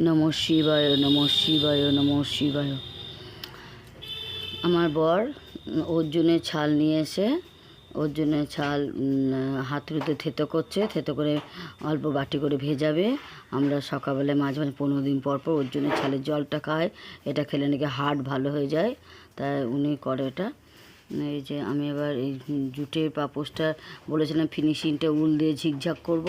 নম শিবায় নম শিবায় নম শিবায়। আমার বর জন্য ছাল নিয়ে এসে ওর জন্য ছাল হাতুড়িতে থেতো করছে, থেতো করে অল্প বাটি করে ভেজাবে। আমরা সকালবেলায় মাঝে মাঝে পনেরো দিন পর পর ওর জন্য ছালের জলটা খাই। এটা খেলে নাকি হার্ট ভালো হয়ে যায়। তাই উনি করে এটা। এই যে আমি এবার এই জুটের পাপোশটা বলেছিলাম ফিনিশিংটা উল দিয়ে ঝিকঝাক করব।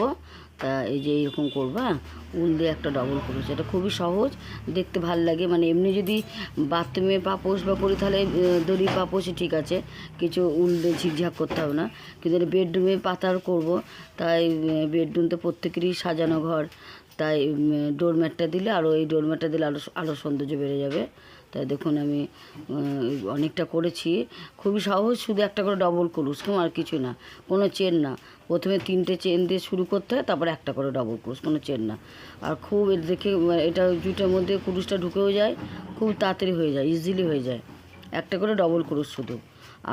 তা এই যে এরকম করব হ্যাঁ? উল দিয়ে একটা ডবল করেছি। এটা খুবই সহজ, দেখতে ভালো লাগে। মানে এমনি যদি বাথরুমে পাপোশ বা করি তাহলে দড়ি পাপোশই ঠিক আছে। কিছু উল দিয়ে ঝিকঝাক করতে হবে না। কিন্তু এটা বেডরুমে পাতার করব। তাই বেডরুম তো প্রত্যেকেরই সাজানো ঘর। তাই ডোরম্যাটটা দিলে আরও এই ডোরম্যাটটা দিলে আরও আরও সৌন্দর্য বেড়ে যাবে। তাই দেখুন আমি অনেকটা করেছি। খুবই সহজ, শুধু একটা করে ডবল ক্রুশ কেমন আর কিছু না। কোনো চেন না। প্রথমে তিনটে চেন দিয়ে শুরু করতে হয়, তারপরে একটা করে ডবল ক্রুশ কোনো চেন না। আর খুব দেখে মানে এটা জুটের মধ্যে ক্রুশটা ঢুকেও যায়, খুব তাড়াতাড়ি হয়ে যায় ইজিলি হয়ে যায়। একটা করে ডবল ক্রুশ শুধু।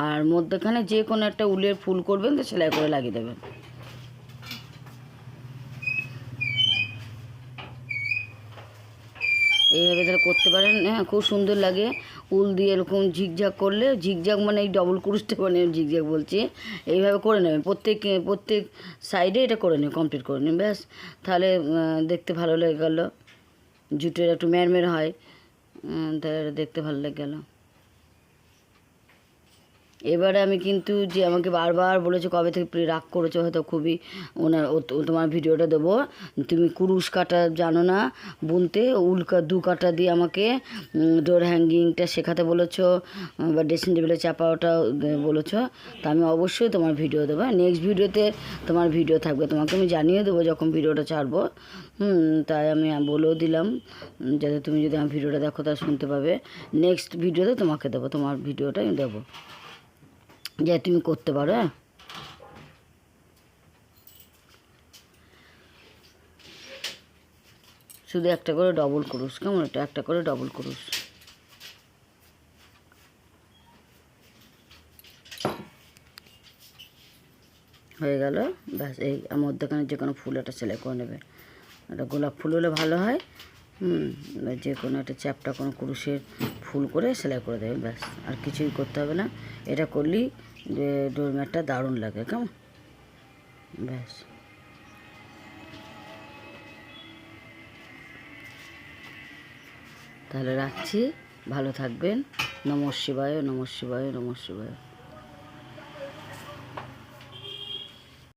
আর মধ্যখানে যে কোনো একটা উলের ফুল করবেন, তো সেলাই করে লাগিয়ে দেবেন। এইভাবে তাহলে করতে পারেন। হ্যাঁ খুব সুন্দর লাগে। উল দিয়ে এরকম ঝিকঝাক করলে, ঝিকঝাক মানে এই ডবল ক্রুশটা মানে ঝিকঝাক বলছি। এইভাবে করে নেবেন। প্রত্যেক প্রত্যেক সাইডে এটা করে নেবেন কমপ্লিট করে নেবেন। ব্যাস, তাহলে দেখতে ভালো লেগে গেলো। জুটের একটু ম্যারমের হয়। তাহলে দেখতে ভালো লেগে গেলো। এবারে আমি কিন্তু যে আমাকে বারবার বলেছে কবে থেকে রাগ করেছ হয়তো খুবই ওনার তোমার ভিডিওটা দেবো। তুমি কুরুশ কাটা জানো না, বুনতে উল্কা দু কাটা দিয়ে আমাকে ডোর হ্যাঙ্গিংটা শেখাতে বলেছ বা ড্রেসিং টেবিলে চাপা ওটা বলেছ। তা আমি অবশ্যই তোমার ভিডিও দেবো। নেক্সট ভিডিওতে তোমার ভিডিও থাকবে। তোমাকে আমি জানিয়ে দেবো যখন ভিডিওটা ছাড়বো। তাই আমি বলেও দিলাম যাতে তুমি যদি আমার ভিডিওটা দেখো তা শুনতে পাবে। নেক্সট ভিডিওতে তোমাকে দেবো, তোমার ভিডিওটা আমি দেবো। যে তুমি করতে পারো হ্যাঁ? শুধু একটা করে ডবল ক্রুশ কেমন এটা? একটা করে ডবল ক্রুশ হয়ে গেল, ব্যাস, এই মধ্যখানে যে কোনো ফুল একটা সেলাই করে নেবে। একটা গোলাপ ফুল হলে ভালো হয়, হুম যে কোনো একটা চ্যাপটা কোনো কুরুশের ফুল করে সেলাই করে দেবে, ব্যাস, আর কিছুই করতে হবে না। এটা করলেই যে ডোরম্যাটটা দারুণ লাগে, কেমন? ব্যাস। তাহলে রাখছি। ভালো থাকবেন। নমঃ শিবায় নমঃ শিবায় নমঃ শিবায়।